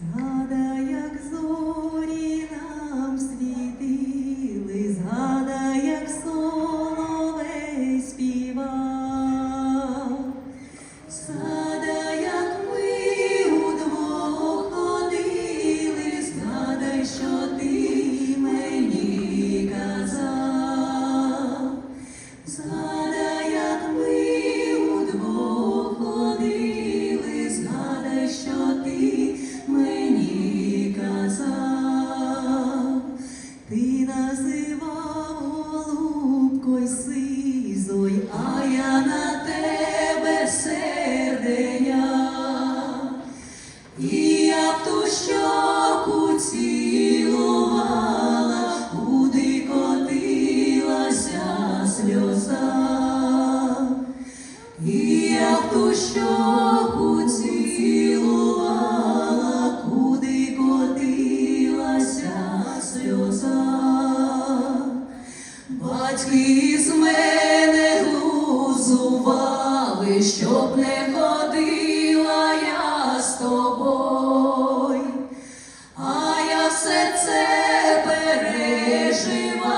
Згадай, як зорі голубкою сизой, а я на тебе серденя. І я б ту щоку цілувала, куди котилася сльоза. І я б ту щоку Батьки з мене глузували, щоб не ходила я з тобою, а я все це переживала,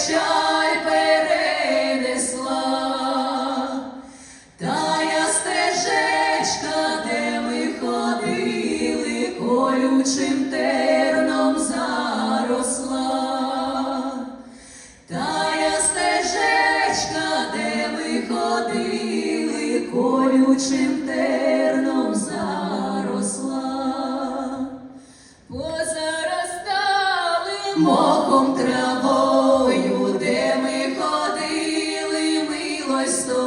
печаль перенесла. Тая стежечка, де ми ходили, колючим терном заросла. Тая стежечка, де ми ходили, колючим терном заросла. позаростали Мохом трава. coração.